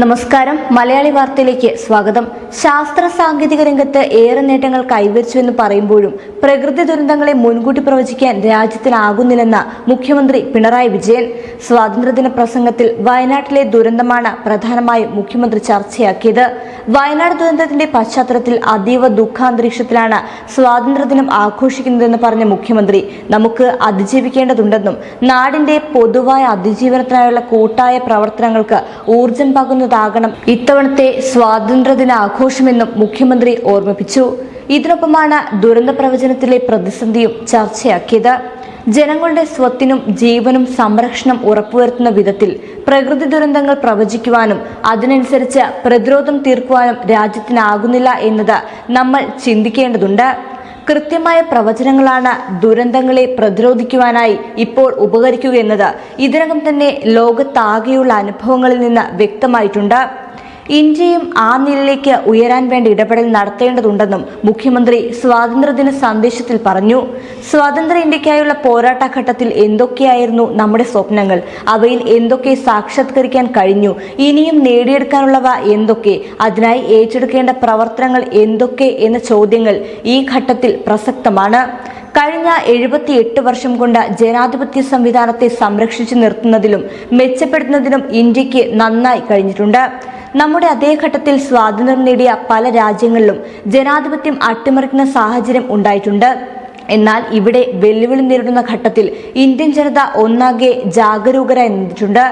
നമസ്കാരം. മലയാളി വാർത്തയിലേക്ക് സ്വാഗതം. ശാസ്ത്ര സാങ്കേതിക രംഗത്ത് ഏറെ നേട്ടങ്ങൾ കൈവരിച്ചുവെന്ന് പറയുമ്പോഴും പ്രകൃതി ദുരന്തങ്ങളെ മുൻകൂട്ടി പ്രവചിക്കാൻ രാജ്യത്തിനാകുന്നില്ലെന്ന് മുഖ്യമന്ത്രി പിണറായി വിജയൻ. സ്വാതന്ത്ര്യദിന പ്രസംഗത്തിൽ വയനാട്ടിലെ ദുരന്തമാണ് പ്രധാനമായും മുഖ്യമന്ത്രി ചർച്ചയാക്കിയത്. വയനാട് ദുരന്തത്തിന്റെ പശ്ചാത്തലത്തിൽ അതീവ ദുഃഖാന്തരീക്ഷത്തിലാണ് സ്വാതന്ത്ര്യദിനം ആഘോഷിക്കുന്നതെന്ന് പറഞ്ഞ മുഖ്യമന്ത്രി. നമുക്ക് അതിജീവിക്കേണ്ടതുണ്ടെന്നും നാടിന്റെ പൊതുവായ അതിജീവനത്തിനായുള്ള കൂട്ടായ പ്രവർത്തനങ്ങൾക്ക് ഊർജം പകുന്നതാകണം ഇത്തവണത്തെ സ്വാതന്ത്ര്യദിന ആഘോഷമെന്നും മുഖ്യമന്ത്രി ഓർമ്മിപ്പിച്ചു. ഇതിനൊപ്പമാണ് ദുരന്ത പ്രവചനത്തിലെ പ്രതിസന്ധിയും ചർച്ചയാക്കിയത്. ജനങ്ങളുടെ സ്വത്തിനും ജീവനും സംരക്ഷണം ഉറപ്പുവരുത്തുന്ന വിധത്തിൽ പ്രകൃതി ദുരന്തങ്ങൾ പ്രവചിക്കുവാനും അതിനനുസരിച്ച് പ്രതിരോധം തീർക്കുവാനും രാജ്യത്തിനാകുന്നില്ല എന്നത് നമ്മൾ ചിന്തിക്കേണ്ടതുണ്ട്. കൃത്യമായ പ്രവചനങ്ങളാണ് ദുരന്തങ്ങളെ പ്രതിരോധിക്കുവാനായി ഇപ്പോൾ ഉപകരിക്കുകയെന്നത് ഇതിനകം തന്നെ ലോകത്താകെയുള്ള അനുഭവങ്ങളിൽ നിന്ന് വ്യക്തമായിട്ടുണ്ട്. ഇന്ത്യയും ആ നിലയിലേക്ക് ഉയരാൻ വേണ്ടി ഇടപെടൽ നടത്തേണ്ടതുണ്ടെന്നും മുഖ്യമന്ത്രി സ്വാതന്ത്ര്യദിന സന്ദേശത്തിൽ പറഞ്ഞു. സ്വാതന്ത്ര്യ ഇന്ത്യക്കായുള്ള പോരാട്ടഘട്ടത്തിൽ എന്തൊക്കെയായിരുന്നു നമ്മുടെ സ്വപ്നങ്ങൾ? അവയിൽ എന്തൊക്കെ സാക്ഷാത്കരിക്കാൻ കഴിഞ്ഞു? ഇനിയും നേടിയെടുക്കാനുള്ളവ എന്തൊക്കെ? അതിനായി ഏറ്റെടുക്കേണ്ട പ്രവർത്തനങ്ങൾ എന്തൊക്കെ എന്ന ചോദ്യങ്ങൾ ഈ ഘട്ടത്തിൽ പ്രസക്തമാണ്. കഴിഞ്ഞ എഴുപത്തിയെട്ട് വർഷം കൊണ്ട് ജനാധിപത്യ സംവിധാനത്തെ സംരക്ഷിച്ചു നിർത്തുന്നതിലും മെച്ചപ്പെടുത്തുന്നതിനും ഇന്ത്യയ്ക്ക് നന്നായി കഴിഞ്ഞിട്ടുണ്ട്. നമ്മുടെ അതേ ഘട്ടത്തിൽ സ്വാതന്ത്ര്യം നേടിയ പല രാജ്യങ്ങളിലും ജനാധിപത്യം അട്ടിമറിക്കുന്ന സാഹചര്യം ഉണ്ടായിട്ടുണ്ട്. എന്നാൽ ഇവിടെ വെല്ലുവിളി നേരിടുന്ന ഘട്ടത്തിൽ ഇന്ത്യൻ ജനത ഒന്നാകെ ജാഗരൂകരായി നിന്നിട്ടുണ്ട്.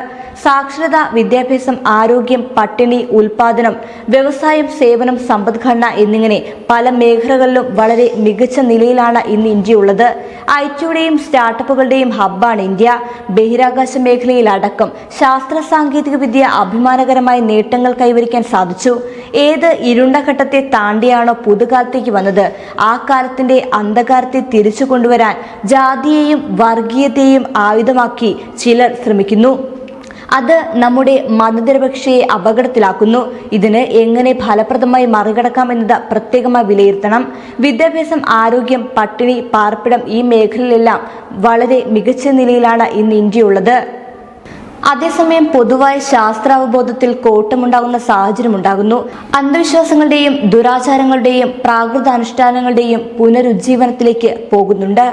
സാക്ഷരത വിദ്യാഭ്യാസം ആരോഗ്യം പട്ടിണി ഉൽപാദനം വ്യവസായം സേവനം സമ്പദ്ഘടന എന്നിങ്ങനെ പല മേഖലകളിലും വളരെ മികച്ച നിലയിലാണ് ഇന്ന് ഇന്ത്യ ഉള്ളത്. ഐ ടിയുടെയും സ്റ്റാർട്ടപ്പുകളുടെയും ഹബ്ബാണ് ഇന്ത്യ. ബഹിരാകാശ മേഖലയിൽ അടക്കം ശാസ്ത്ര സാങ്കേതിക വിദ്യ അഭിമാനകരമായ നേട്ടങ്ങൾ കൈവരിക്കാൻ സാധിച്ചു. ഏത് ഇരുണ്ട ഘട്ടത്തെ താണ്ടിയാണോ പുതുകാലത്തേക്ക് വന്നത്? ആ കാലത്തിന്റെ അന്ധകാരത്തെ തിരിച്ചു കൊണ്ടുവരാൻ ജാതിയെയും വർഗീയതയെയും ആയുധമാക്കി ചിലർ ശ്രമിക്കുന്നു. അത് നമ്മുടെ മതനിരപക്ഷയെ അപകടത്തിലാക്കുന്നു. ഇതിന് എങ്ങനെ ഫലപ്രദമായി മറികടക്കാം എന്നത് പ്രത്യേകമായി വിലയിരുത്തണം. വിദ്യാഭ്യാസം ആരോഗ്യം പട്ടിണി പാർപ്പിടം ഈ മേഖലയിലെല്ലാം വളരെ മികച്ച നിലയിലാണ് ഇന്ന് ഇന്ത്യയുള്ളത്. അതേസമയം പൊതുവായ ശാസ്ത്രാവബോധത്തിൽ കോട്ടമുണ്ടാകുന്ന സാഹചര്യം ഉണ്ടാകുന്നു. അന്ധവിശ്വാസങ്ങളുടെയും ദുരാചാരങ്ങളുടെയും പ്രാകൃത അനുഷ്ഠാനങ്ങളുടെയും പുനരുജ്ജീവനത്തിലേക്ക് പോകുന്നുണ്ട്.